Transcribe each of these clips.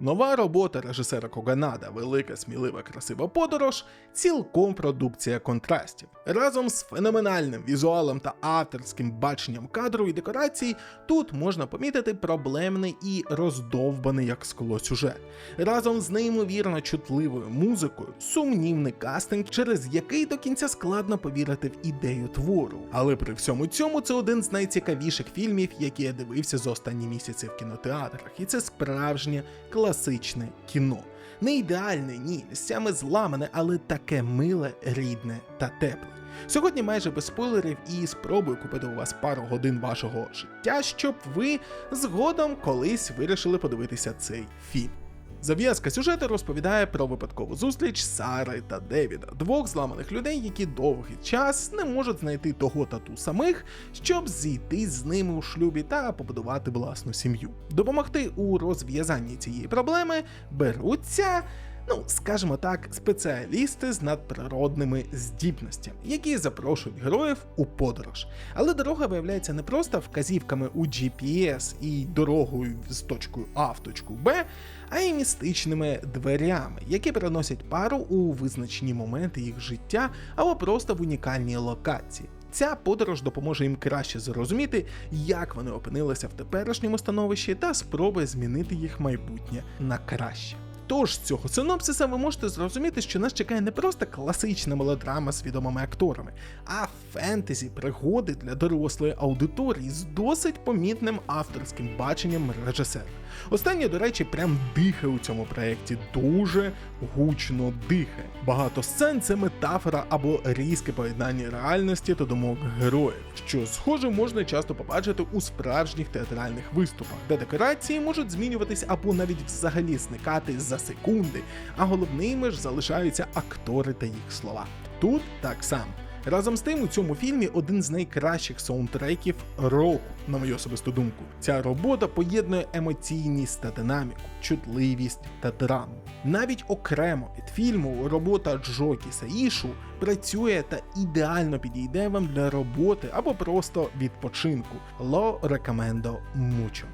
Нова робота режисера Коганада Велика, смілива, красива подорож цілком продукція контрастів. Разом з феноменальним візуалом та авторським баченням кадру і декорацій тут можна помітити проблемний і роздовбаний як скло сюжет. Разом з неймовірно чутливою музикою, сумнівний кастинг, через який до кінця складно повірити в ідею твору. Але при всьому цьому це один з найцікавіших фільмів, які я дивився за останні місяці в кінотеатрах, і це справжнє класичне кіно. Не ідеальне, ні, місцями зламане, але таке миле, рідне та тепле. Сьогодні майже без спойлерів і спробую купити у вас пару годин вашого життя, щоб ви згодом колись вирішили подивитися цей фільм. Зав'язка сюжету розповідає про випадкову зустріч Сари та Девіда, двох зламаних людей, які довгий час не можуть знайти того та ту самих, щоб зійти з ними у шлюбі та побудувати власну сім'ю. Допомогти у розв'язанні цієї проблеми беруться. Ну, скажімо так, спеціалісти з надприродними здібностями, які запрошують героїв у подорож. Але дорога виявляється не просто вказівками у GPS і дорогою з точкою А в точку Б, а й містичними дверями, які переносять пару у визначні моменти їх життя або просто в унікальній локації. Ця подорож допоможе їм краще зрозуміти, як вони опинилися в теперішньому становищі, та спробує змінити їх майбутнє на краще. Тож з цього синопсиса ви можете зрозуміти, що нас чекає не просто класична мелодрама з відомими акторами, а фентезі пригоди для дорослої аудиторії з досить помітним авторським баченням режисера. Останнє, до речі, прям дихає у цьому проєкті, дуже гучно дихає. Багато сцен це метафора або різке поєднання реальності та думок героїв, що схоже можна часто побачити у справжніх театральних виступах, де декорації можуть змінюватись або навіть взагалі зникати за секунди, а головними ж залишаються актори та їх слова. Тут так само. Разом з тим, у цьому фільмі один з найкращих саундтреків року, на мою особисту думку. Ця робота поєднує емоційність та динаміку, чутливість та драму. Навіть окремо від фільму робота Джокі Саїшу працює та ідеально підійде вам для роботи або просто відпочинку. Ло рекомендо мучо.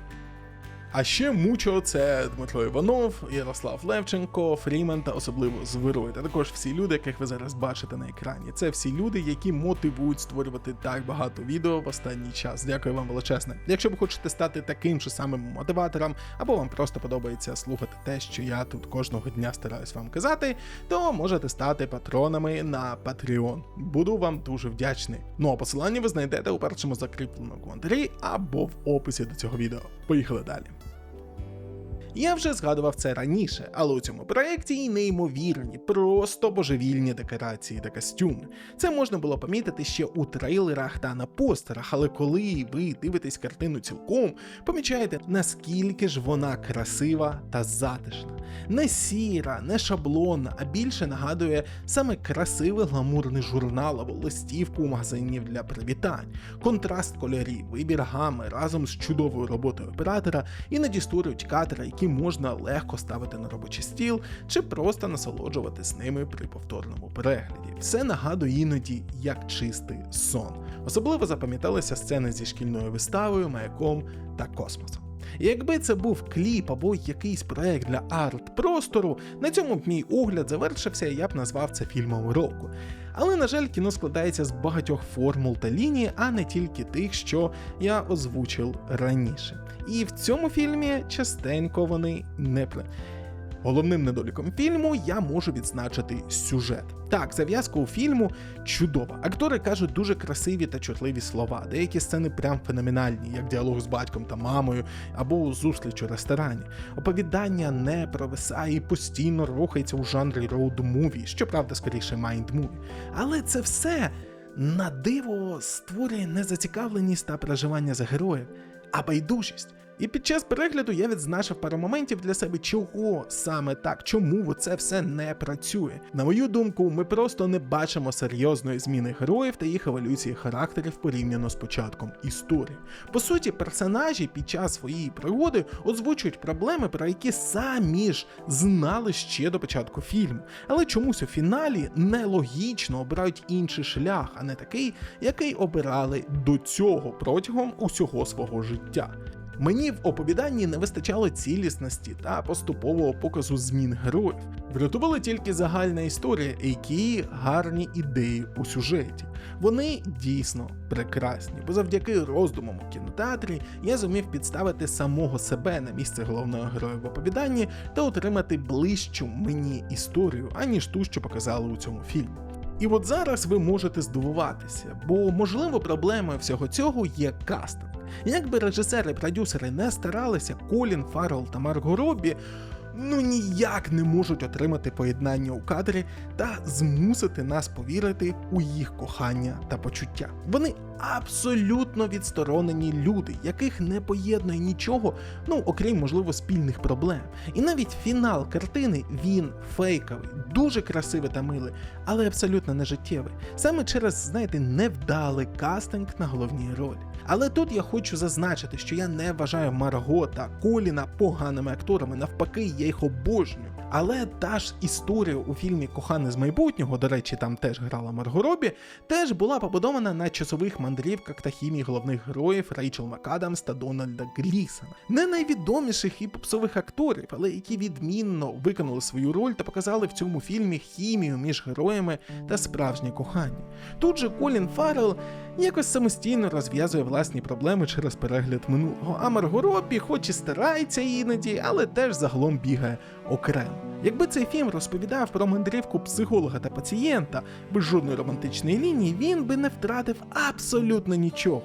А ще мучо це Дмитро Іванов, Ярослав Левченко, Фрімен та особливо Звируй, та також всі люди, яких ви зараз бачите на екрані. Це всі люди, які мотивують створювати так багато відео в останній час. Дякую вам величезне. Якщо ви хочете стати таким же самим мотиватором, або вам просто подобається слухати те, що я тут кожного дня стараюсь вам казати, то можете стати патронами на Patreon. Буду вам дуже вдячний. Ну а посилання ви знайдете у першому закріпленому коментарі або в описі до цього відео. Поїхали далі. Я вже згадував це раніше, але у цьому проєкті й неймовірні, просто божевільні декорації та костюми. Це можна було помітити ще у трейлерах та на постерах, але коли ви дивитесь картину цілком, помічаєте, наскільки ж вона красива та затишна. Не сіра, не шаблонна, а більше нагадує саме красивий гламурний журнал або листівку у магазинів для привітань. Контраст кольорів, вибір гами разом з чудовою роботою оператора іноді створюють кадри, які можна легко ставити на робочий стіл чи просто насолоджуватись ними при повторному перегляді. Все нагадує іноді як чистий сон. Особливо запам'яталися сцени зі шкільною виставою, маяком та космосом. Якби це був кліп або якийсь проект для арт-простору, на цьому б мій огляд завершився, і я б назвав це фільмом року. Але, на жаль, кіно складається з багатьох формул та ліній, а не тільки тих, що я озвучив раніше. І в цьому фільмі частенько вони не при. Головним недоліком фільму я можу відзначити сюжет. Так, зав'язка у фільму чудова. Актори кажуть дуже красиві та чутливі слова. Деякі сцени прям феноменальні, як діалог з батьком та мамою, або зустріч у ресторані. Оповідання не провисає і постійно рухається у жанрі роуд-муві, щоправда, скоріше майнд-муві. Але це все на диво створює не зацікавленість та переживання за героїв, а байдужість. І під час перегляду я відзначив пару моментів для себе, чого саме так, чому це все не працює. На мою думку, ми просто не бачимо серйозної зміни героїв та їх еволюції характерів порівняно з початком історії. По суті, персонажі під час своєї пригоди озвучують проблеми, про які самі ж знали ще до початку фільму. Але чомусь у фіналі нелогічно обирають інший шлях, а не такий, який обирали до цього протягом усього свого життя. Мені в оповіданні не вистачало цілісності та поступового показу змін героїв. Врятували тільки загальна історія, які гарні ідеї у сюжеті. Вони дійсно прекрасні, бо завдяки роздумам у кінотеатрі я зумів підставити самого себе на місце головного героя в оповіданні та отримати ближчу мені історію, аніж ту, що показали у цьому фільмі. І от зараз ви можете здивуватися, бо можливо проблемою всього цього є кастинг. Якби режисери продюсери не старалися, Колін Фаррелл та Марго Роббі ну ніяк не можуть отримати поєднання у кадрі та змусити нас повірити у їх кохання та почуття. Вони абсолютно відсторонені люди, яких не поєднує нічого, ну окрім можливо спільних проблем. І навіть фінал картини він фейковий, дуже красивий та милий, але абсолютно не життєвий. Саме через, знаєте, невдалий кастинг на головній ролі. Але тут я хочу зазначити, що я не вважаю Марго та Коліна поганими акторами, навпаки, я їх обожнюю. Але та ж історія у фільмі Коханий з майбутнього, до речі, там теж грала Марго Робі, теж була побудована на часових мандрівках та хімії головних героїв Рейчел МакАдамс та Дональда Глісона. Не найвідоміших і попсових акторів, але які відмінно виконали свою роль та показали в цьому фільмі хімію між героями та справжнє кохання. Тут же Колін Фаррелл якось самостійно розв'язує власні проблеми через перегляд минулого, а Марго хоч і старається іноді, але теж загалом бігає окремо. Якби цей фільм розповідав про мандрівку психолога та пацієнта без жодної романтичної лінії, він би не втратив абсолютно нічого.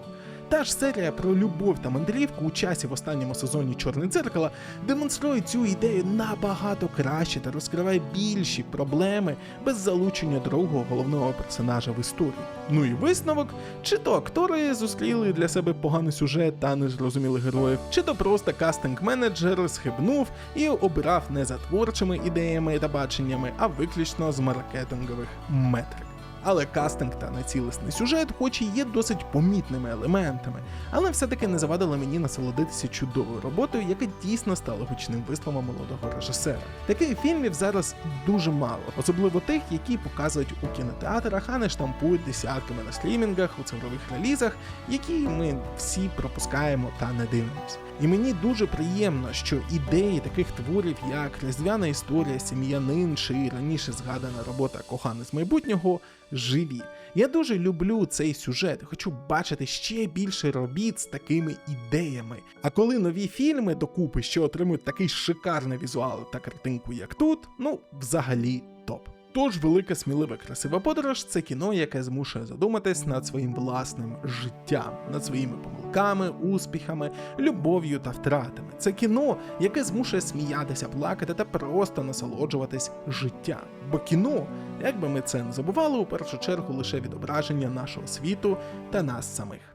Та ж серія про любов та мандрівку у часі в останньому сезоні Чорне дзеркало демонструє цю ідею набагато краще та розкриває більші проблеми без залучення другого головного персонажа в історії. Ну і висновок, чи то актори зустріли для себе поганий сюжет та незрозумілих героїв, чи то просто кастинг-менеджер схибнув і обирав не за творчими ідеями та баченнями, а виключно з маркетингових метрик. Але кастинг та нецілісний сюжет, хоч і є досить помітними елементами, але все-таки не завадили мені насолодитися чудовою роботою, яка дійсно стала гучним висловом молодого режисера. Таких фільмів зараз дуже мало, особливо тих, які показують у кінотеатрах, а не штампують десятками на стрімінгах, у цифрових релізах, які ми всі пропускаємо та не дивимося. І мені дуже приємно, що ідеї таких творів, як Різдвяна історія, Сім'янин чи раніше згадана робота Коханий з майбутнього, живі. Я дуже люблю цей сюжет, хочу бачити ще більше робіт з такими ідеями. А коли нові фільми докупи ще отримують такий шикарний візуал та картинку, як тут, ну взагалі топ. Тож велика смілива красива подорож це кіно, яке змушує задуматись над своїм власним життям, над своїми помилками, успіхами, любов'ю та втратами. Це кіно, яке змушує сміятися, плакати та просто насолоджуватись життям. Бо кіно, як би ми це не забували, у першу чергу лише відображення нашого світу та нас самих.